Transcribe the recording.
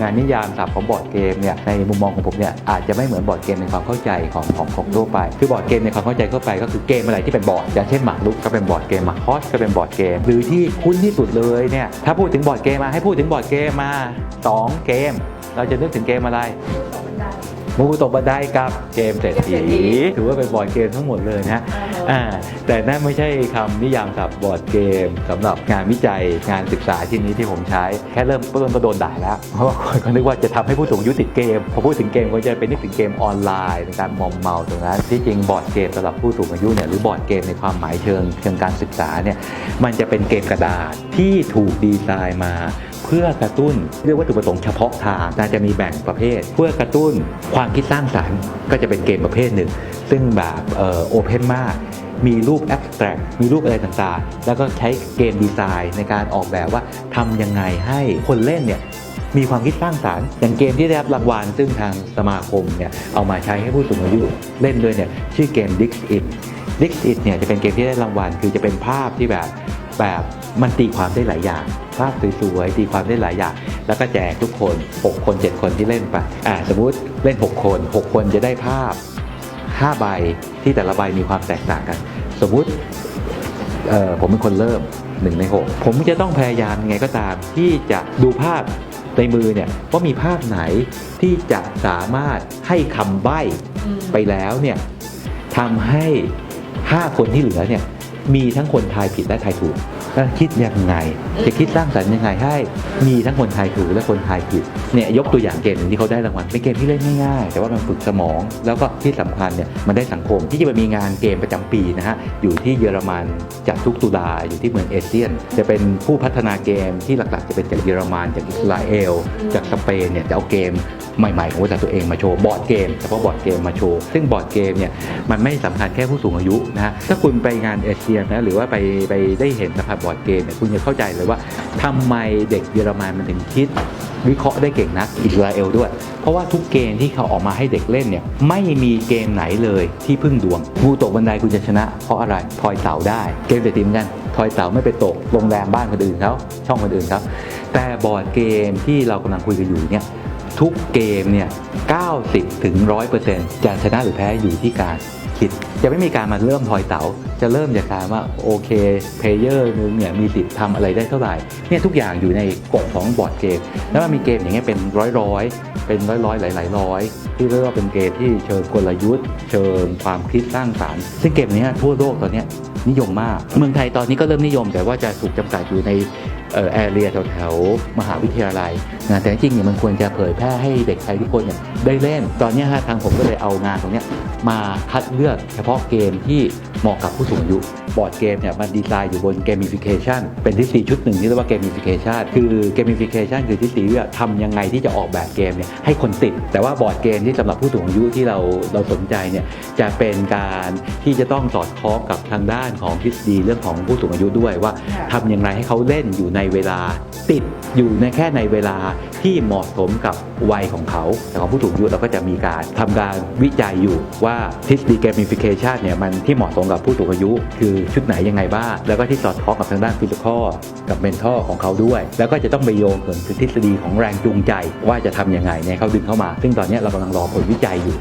งานนิยามศัพท์ของบอร์ดเกมเนี่ยในมุมมองของผมเนี่ยอาจจะไม่เหมือนบอร์ดเกมในความเข้าใจของของของทั่วไป คือบอร์ดเกมในความเข้าใจทั่วไปก็คือเกมอะไรที่เป็นบอร์ดอย่างเช่นหมากรุกก็เป็นบอร์ดเกมหมากฮอสก็เป็นบอร์ดเกม หรือที่คุ้นที่สุดเลยเนี่ยถ้าพูดถึงบอร์ดเกมมาให้พูดถึงบอร์ดเกมมาสองเกม เราจะนึกถึงเกมอะไรมูตกบันไดกับเกมเศรษฐีถือว่าเป็นบอร์ดเกมทั้งหมดเลยนะ อ่าแต่นั่นไม่ใช่คำนิยามศัพท์บอร์ดเกมสำหรับงานวิจัยงานศึกษาชิ้นนี้ที่ผมใช้ แค่เริ่มต้นก็โดนด่าแล้ว เพราะว่าคนก็นึกว่าจะทำให้ผู้สูงอายุติดเกม พอพูดถึงเกมก็จะเป็นนึกถึงเกมออนไลน์ในการมอมเมาตรงนั้น ที่จริงบอร์ดเกมสำหรับผู้สูงอายุเนี่ยหรือบอร์ดเกมในความหมายเชิงเชิงการศึกษาเนี่ยมันจะเป็นเกมกระดาษที่ถูกดีไซน์มา เพื่อกระตุ้นเรียกวัตถุประสงค์เฉพาะทางน่าจะมีแบ่งประเภท เพื่อกระตุ้นความคิดสร้างสรรค์ก็จะเป็นเกมประเภทหนึ่ง ซึ่งแบบโอเพนมาก มีรูปแอบสแตรกมีรูปอะไรต่างๆ แล้วก็ใช้เกมดีไซน์ในการออกแบบว่าทำยังไงให้คนเล่นเนี่ยมีความคิดสร้างสารรค์อย่างเกมที่ได้รับรางวัลซึ่งทางสมาคมเนี่ยเอามาใช้ให้ผู้สูงอายุเล่นด้วยเนี่ยชื่อเกม Dix It Dix It เนี่ยจะเป็นเกมที่ได้รางวัลคือจะเป็นภาพที่แบบแบบมันตีความได้หลายอย่าง ภาพสวยๆตีความได้หลายอย่าง แล้วก็แจกทุกคน 6 คน 7 คนที่เล่นไปอ่าสมมุติเล่น 6 คน 6 คนจะได้ภาพ 5 ใบที่แต่ละใบมีความแตกต่างกัน สมมุติเอ่อผมเป็นคนเริ่ม1ใน6ผมจะต้องพยายามยังไงก็ตามที่จะดูภาพในมือเนี่ยว่ามีภาพไหนที่จะสามารถให้คำใบ้ไปแล้วเนี่ยทำให้ 5 คนที่เหลือเนี่ยมีทั้งคนทายผิดและทายถูกแล้ว คิดยังไง จะคิดสร้างสรรค์ยังไงให้มีทั้งคนไทยถูกและคนไทยผิดเนี่ยยกตัวอย่างเกมที่เขาได้รางวัลเป็นเกมที่เล่นง่ายๆ แต่ว่ามันฝึกสมอง แล้วก็ที่สำคัญเนี่ยมันได้สังคมที่จะมีงานเกมประจำปีนะฮะอยู่ที่เยอรมันจัดทุกตุลาอยู่ที่เมืองเอเชียน จะเป็นผู้พัฒนาเกมที่หลักๆ จะเป็นจากเยอรมันจากอิสราเอล จากสเปนเนี่ยจะเอาเกมใหม่ๆของบริษัทตัวเองมาโชว์บอร์ดเกมเฉพาะบอร์ดเกมมาโชว์ซึ่งบอร์ดเกมเนี่ยมันไม่สำคัญแค่ผู้สูงอายุนะฮะถ้าคุณไปงานเอเชียนะหรือว่าไปไปได้เห็นสภาพบอร์ดเกมเนี่ยคุณจะเข้าใจเลยว่าทำไมเด็กเยอรมันมันถึงคิด วิเคราะห์ได้เก่งนักอิสราเอลด้วย เพราะว่าทุกเกมที่เขาออกมาให้เด็กเล่นเนี่ยไม่มีเกมไหนเลยที่พึ่งดวงงูตกบันไดคุณจะชนะ เพราะอะไรทอยเสาได้เกมเศรษฐีเหมือนกันทอยเสาไม่ไปตกโรงแรมบ้านคนอื่นเขาช่องคนอื่นครับแต่บอร์ดเกมที่เรากำลังคุยกันอยู่เนี่ยทุกเกมเนี่ย90ถึง100%จะชนะหรือแพ้อยู่ที่การ คิด จะไม่มีการมาเริ่มทอยเต๋าจะเริ่มจากการว่าโอเคเพลเยอร์นึงเนี่ยมีสิทธิ์ทำอะไรได้เท่าไหร่เนี่ยทุกอย่างอยู่ในกฎของบอร์ดเกม แล้วมันมีเกมอย่างเงี้ยเป็นร้อยร้อยๆเป็นร้อยร้อยๆหลายหลายๆร้อย ที่เรียกว่าเป็นเกมที่เชิงกลยุทธ์ เชิงความคิดสร้างสรรค์ซึ่งเกมเนี้ยทั่วโลกตอนนี้นิยมมาก เมืองไทยตอนนี้ก็เริ่มนิยมแต่ว่าจะถูกจำกัดอยู่ใน แอเรียแถวๆมหาวิทยาลัยนะแต่จริงๆเนี่ยมันควรจะเผยแพร่ให้เด็กไทยทุกคนเนี่ยได้เล่น ตอนเนี้ยฮะทางผมก็เลยเอางานตรงเนี้ยมาคัดเลือกเฉพาะเกมที่เหมาะกับผู้สูงอายุ บอร์ดเกมเนี่ยมันดีไซน์อยู่บนเกม i ฟิเคชันเป็นทฤษฎีชุดหนึ่งที่เรียกว่าเกม i ฟิเคชันคือเกม i ฟิเคชันคือทฤษฎีว่าทำยังไงที่จะออกแบบเกมเนี่ยให้คนติด แต่ว่าบอร์ดเกมที่สำหรับผู้สูงอายุที่เราเราสนใจเนี่ยจะเป็นการที่จะต้องสอดคล้องกับทางด้านของทฤษฎีเรื่องของผู้สูงอายุด้วยว่าค่ะทำอย่างไรให้เขาเล่นอยู่ในในเวลา ติดอยู่ในแค่ในเวลาที่เหมาะสมกับวัยของเขา แต่ของผู้สูงอายุเราก็จะมีการทำการวิจัยอยู่ว่าทฤษฎีเกม i ฟิเคชันเนี่ยมันที่เหมาะสมกับผู้สูงอายุ คือชุดไหนยังไงบ้างแล้วก็ที่สอดคล้องกับทางด้านฟิสิกอลกับเมนทัลของเขาด้วย แล้วก็จะต้องไปโยงถึงทฤษฎีของแรงจูงใจ ว่าจะทำยังไงเนี่ยเขาดึงเข้ามา ซึ่งตอนนี้เรากำลังรอผลวิจัยอยู่